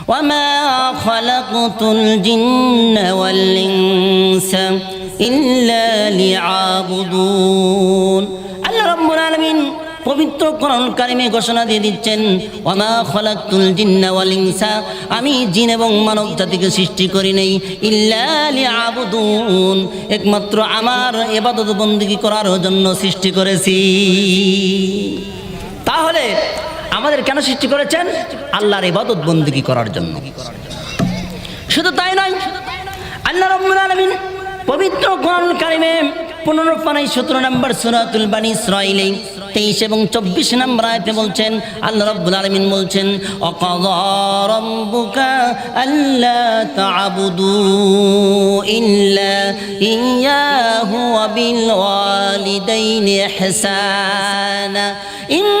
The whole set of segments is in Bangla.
وما خلقت الجن والإنس إلا ليعبدون আল্লাহ রাব্বুল আলামিন পবিত্র কোরআন কারিমে ঘোষণা দিয়ে দিচ্ছেন ওমা খলাকুল জিন্না ওয়াল ইনসা আমি জিন এবং মানব জাতিকে সৃষ্টি করি নাই ইল্লা লিয়াবুদুন একমাত্র আমার ইবাদত বন্দেগী করার জন্য সৃষ্টি করেছি তাহলে আমাদের কেন সৃষ্টি করেছেন? আল্লাহর ইবাদত বন্দেগী করার জন্য। শুধু তাই নয়, আল্লাহ রব্বুল আলামিন পবিত্র কোরআন কারিমে পনেরো পানাই সতেরো নম্বর সুরাতুল বানী ইসরাইলে তেইশ এবং চব্বিশ নম্বর আয়তে বলছেন, আল্লাহ রব্বুল আলমিন বলছেন অকদরম্বুকা আল্লাহ তাবুদু ইল্লা ইয়াহু ওয়াবিল ওয়ালিদাইনি ইহসানা। ইম্মা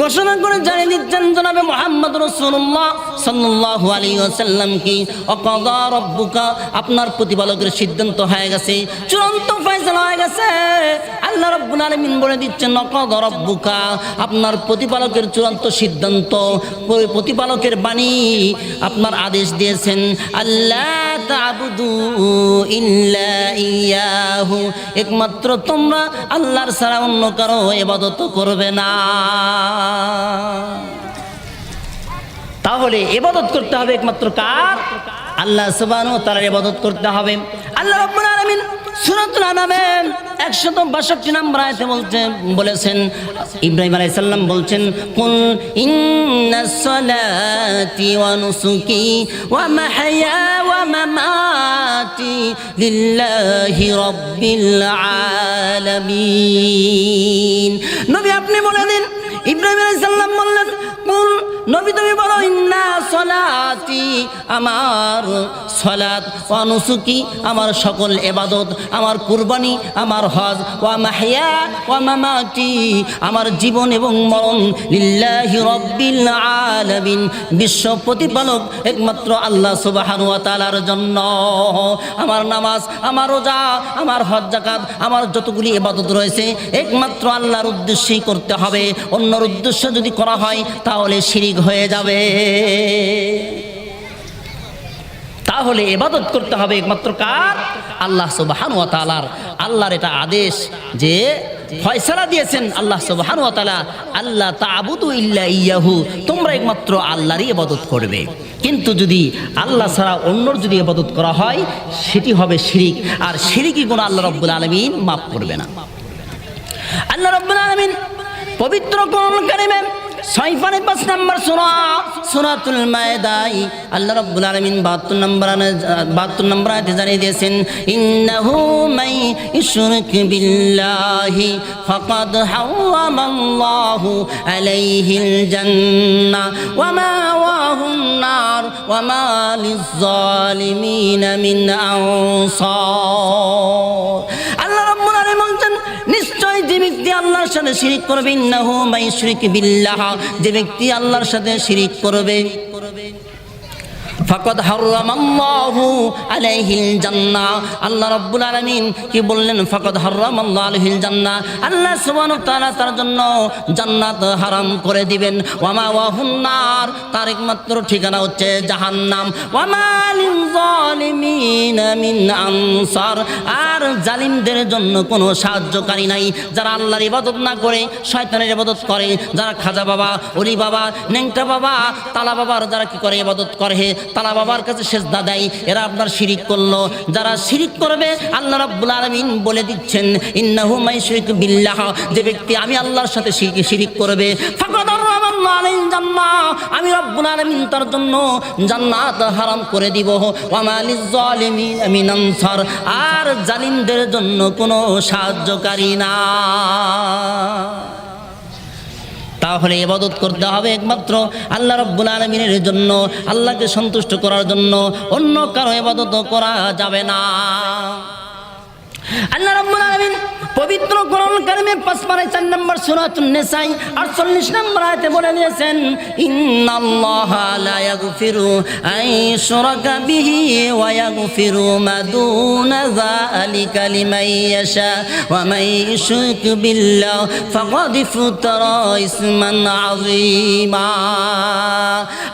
ঘোষণা করে জানিয়ে দিচ্ছেন জনাবে মোহাম্মদ রসুল্লাহ সাল্লাহ আলী আসাল্লাম কি অকদা রব্বুকা? আপনার প্রতিপালকের সিদ্ধান্ত হয়ে গেছে, চূড়ান্ত ফয়সলা হয়ে গেছে। আল্লাহ রব্বুল আলমিন বলে দিচ্ছেন অকদা রব্বুকা? আপনার প্রতিপালকের চূড়ান্ত সিদ্ধান্ত প্রতিপালকের বাণী আপনার আদেশ দিয়েছেন আল্লাহ তাবুদু ইল্লা ইয়াহু। একমাত্র তোমরা আল্লাহর ছাড়া অন্য কারও এবাদত করবে না। তাহলে এবাদত করতে হবে একমাত্র কার? আল্লাহ সুবহানাহু ওয়া তাআলার ইবাদত করতে হবে। আল্লাহ রাব্বুল আলামিন সূরাতুল আনামে 162 নম্বর আয়াতে বলছেন, বলেছেন, ইব্রাহিম আলাইহিস সালাম বলছেন, কুল ইন্নাস সালাতি ওয়া নুসুকি ওয়া মাহইয়া ওয়া মামাতি লিল্লাহি রাব্বিল আলামিন। নবী আপনি বলে দিন ইব্রাহিম আলাইহিস সালাম বললেন কুল নবী তুমি বলো, ইন্না সলাতি, আমার সলাত অনুসুকি আমার সকল এবাদত আমার কুরবানি, আমার হজ, ওয়া মাহিয়া, ওয়া মামাতি, আমার জীবন এবং মরণ লিল্লাহি রব্বিল আলামিন। বিশ্ব প্রতিপালক একমাত্র আল্লাহ সুবহানাহু ওয়া তাআলার জন্য। আমার নামাজ, আমার রোজা, আমার হজ জাকাত আমার যতগুলি এবাদত রয়েছে, একমাত্র আল্লাহর উদ্দেশ্যেই করতে হবে। অন্যর উদ্দেশ্য যদি করা হয় তাহলে শিরিক হয়ে যাবে। তাহলে এবাদত করতে হবে একমাত্র কার? আল্লাহ সুবহান ওয়া তাআলার। আল্লাহর এটা আদেশ যে ফয়সালা দিয়েছেন আল্লাহ সুবহান ওয়া তাআলা আল্লাহ তা'বুদু ইল্লা ইয়াহু তোমরা একমাত্র আল্লাহরই ইবাদত করবে। কিন্তু যদি আল্লাহ ছাড়া অন্যর যদি ইবাদত করা হয়, সেটি হবে শিরিক। আর শিরিকি গুণ আল্লাহ রাব্বুল আলামিন মাফ করবে না। আল্লাহ রাব্বুল আলামিন পবিত্র কোরআন কারিমে ছয় পানে পাঁচ নম্বর সুরা, সুরাতুল মায়দাই। আল্লাহ রাব্বুল আলামিন 72 নম্বর 72 নম্বর আয়াতে জানিয়ে দিয়েছেন, ইন্নাহু মাই ইশরিক বিল্লাহি ফাকাদ হারামাল্লাহু আলাইহিল জান্নাহ ওয়া মাওয়াহুন নার ওয়া মা লিয-যালিমিন মিন আনসার। ব্যক্তি আল্লাহর সাথে শিরিক করবে ইন্নাহু মাইশরিক বিল্লাহ। যে ব্যক্তি আল্লাহর সাথে শিরিক করবে ফাকাদ হারামাল্লাহু আলাইহিল জান্নাহ। আল্লাহ রাব্বুল আলামিন কি বললেন? ফাকাদ হারামাল্লাহু আলাইহিল জান্নাহ। আল্লাহ সুবহানাহু ওয়া তার জন্য জান্নাত হারাম করে দিবেন। ওয়া মাওয়াহুন নার, তার একমাত্র ঠিকানা হচ্ছে জাহান্নাম। ওয়া মা জালিমিন মিন আনসার। আর জালিমদের জন্য কোনো সাহায্যকারী নাই। যারা আল্লাহর ইবাদত না করে, শয়তানের ইবাদত করে, যারা খাজা বাবা অলি বাবা, নেংটা বাবা, তালা বাবার যারা কি করে ইবাদত করে তালা বাবার কাছে সেজদা দেয়, এরা আপনার শিরিক করল। যারা শিরিক করবে, আল্লাহ রাব্বুল আলামিন বলে দিচ্ছেন, ইন্নাহু মাইশরিক বিল্লাহ যে ব্যক্তি আমি আল্লাহর সাথে শিরিক করবে। আমি রব্বুল আলামিন তার জন্য জান্নাত হারাম করে দিব। আর জালিমদের জন্য কোনো সাহায্যকারী না। তাহলে ইবাদত করতে হবে একমাত্র আল্লাহ রব্বুল আলমিনের জন্য, আল্লাহকে সন্তুষ্ট করার জন্য, অন্য কারও ইবাদত করা যাবে না। আল্লাহ রব্বুল আলামিন পবিত্র কোরআন কারিমে পাঁচ পারে চার নম্বর সূরাতুন নিসাই 48 নম্বর আয়াতে বলে দিয়েছেন, ইন্নাল্লাহা লা ইয়াগফিরু ইউশরাকা বিহি ওয়া ইয়াগফিরু মা দুনা যালিকা লিমান ইয়াশা ওয়া মান ইউশরিক বিল্লাহ ফাকাদ ইসমান আযীমা।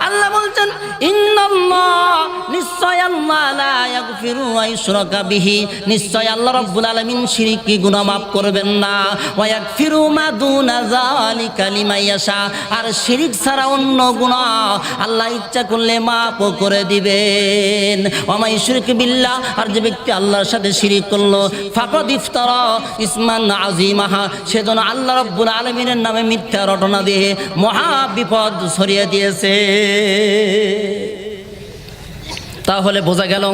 আল্লাহ বলছেন, ইন্নাল্লাহ ইয়াগফিরু আন ইউশরাকা বিহি। নিশ্চয় আল্লাহ রাব্বুল আলামিন শিরিক কি গুনাহ করবেন না। ওয়া ইয়াগফিরু মা দুনা যালিকা লিমান ইয়াশা। আর শিরিক ছাড়া অন্য গুনাহ আল্লাহ ইচ্ছা করলে মাফ করে দিবেন। ওয়া মা ইউশরিক বিল্লাহ, আর যে ব্যক্তি আল্লাহর সাথে শিরিক করল, ফাকাদ ইফতারা ইসমান আযীমাহা। সেজন্য আল্লাহ রাব্বুল আলামিনের নামে মিথ্যা রটনা দিয়ে মহা বিপদ ছড়িয়ে দিয়েছে। তাহলে বোঝা গেল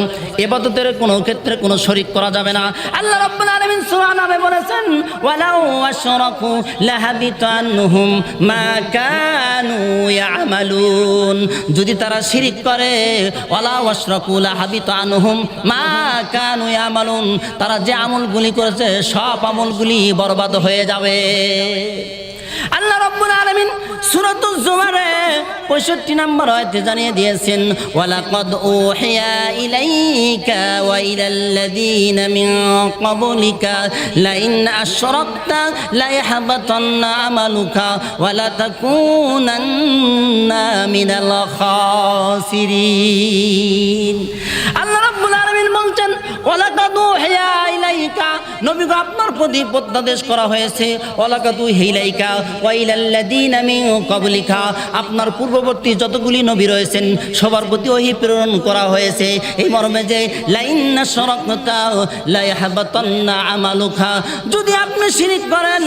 এবাদতের কোনো ক্ষেত্রে কোনো শরিক করা যাবে না। আল্লাহ রাব্বুল আলামিন সূরা নামে বলেছেন, ওয়ালাউ আশরাকু লাহাবিতা আনহুম মা কানু ইয়ামালুন। যদি তারা শিরিক করে, ওয়ালাউ আশরাকু লাহাবিতা আনহুম মা কানু ইয়ামালুন। তারা যে আমলগুলি করেছে, সব আমলগুলি বরবাদ হয়ে যাবে। আল্লাহ রাব্বুল আলামিন সূরাতুজ জুমারে 65 নম্বর আয়াতে জানিয়ে দিয়েছেন, ওয়ালাকাদ উহিয়া ইলাইকা ওয়া ইলাল্লাযীনা মিন ক্বাবলিকা, লাইন আশরাকতা লা ইয়াহবাতান্না আমালুকা ওয়া লা তাকুনান্না মিনাল খাসিরিন। আল্লাহ রাব্বুল আলামিন বলছেন ওয়ালাকাদ উহিয়া ইলাইকা নবী গো, আপনার প্রতি প্রত্যাদেশ করা হয়েছে। ওয়ালাকাদু হিলাইকা, ওয়াইলাল্লাযীনা মিন ক্বাবলিকা। আপনার পূর্ববর্তী যতগুলি নবী রয়েছেন, সবার প্রতি ওহি প্রেরণ করা হয়েছে। এই মর্মে যে লাইন্না শরকতা লা ইয়াহবাতান্না আমালুকা। যদি আপনি শিরিক করেন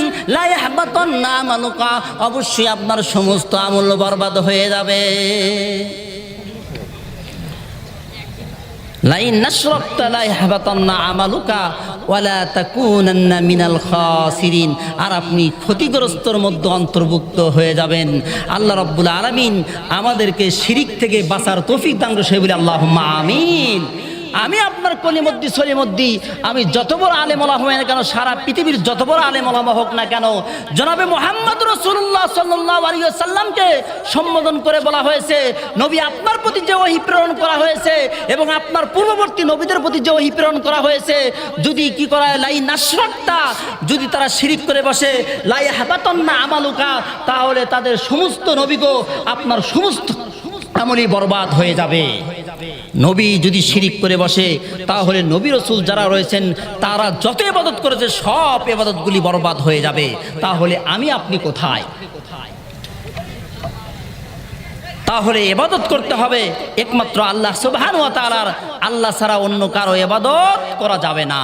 ইয়াহবাতান্না আমালুকা, অবশ্যই আপনার সমস্ত আমল বরবাদ হয়ে যাবে। লাইন নাশরাকতা লা ইয়াহবাতান্না আমালুকা ওয়ালা তাকুনান্না মিনাল খাসিরিন। আর আপনি ক্ষতিগ্রস্তর মধ্যে অন্তর্ভুক্ত হয়ে যাবেন। আল্লাহ রব্বুল আলামিন আমাদেরকে শিরিক থেকে বাঁচার তৌফিক দান করে বলে আল্লাহুম্মা আমিন। আমি আপনার কলিমদ্দি সলিমদ্দি আমি যত বড় আলেম ওলামা হয় না কেন, সারা পৃথিবীর যত বড় আলেম ওলামা হোক না কেন, জনাবে মোহাম্মদ রসুল্লাহ সাল্লাহ সাল্লামকে সম্বোধন করে বলা হয়েছে, নবী আপনার প্রতি যে ওহি প্রেরণ করা হয়েছে এবং আপনার পূর্ববর্তী নবীদের প্রতি যে ওহি প্রেরণ করা হয়েছে, যদি কি করা লাই নাশরাক্তা, যদি তারা শিরিক করে বসে, লাই হাবাতন না আমালুকা, তাহলে তাদের সমস্ত নবীগো আপনার সমস্ত আমলই বরবাদ হয়ে যাবে। নবী যদি শিরিক করে বসে, তাহলে নবী রসুল যারা রয়েছেন, তারা যত এবাদত করেছে, সব এবাদতগুলি বরবাদ হয়ে যাবে। তাহলে আমি, আপনি কোথায়? তাহলে এবাদত করতে হবে। একমাত্র আল্লাহ সুবহান ওয়া তাআলার। আল্লাহ ছাড়া অন্য কারও এবাদত করা যাবে না।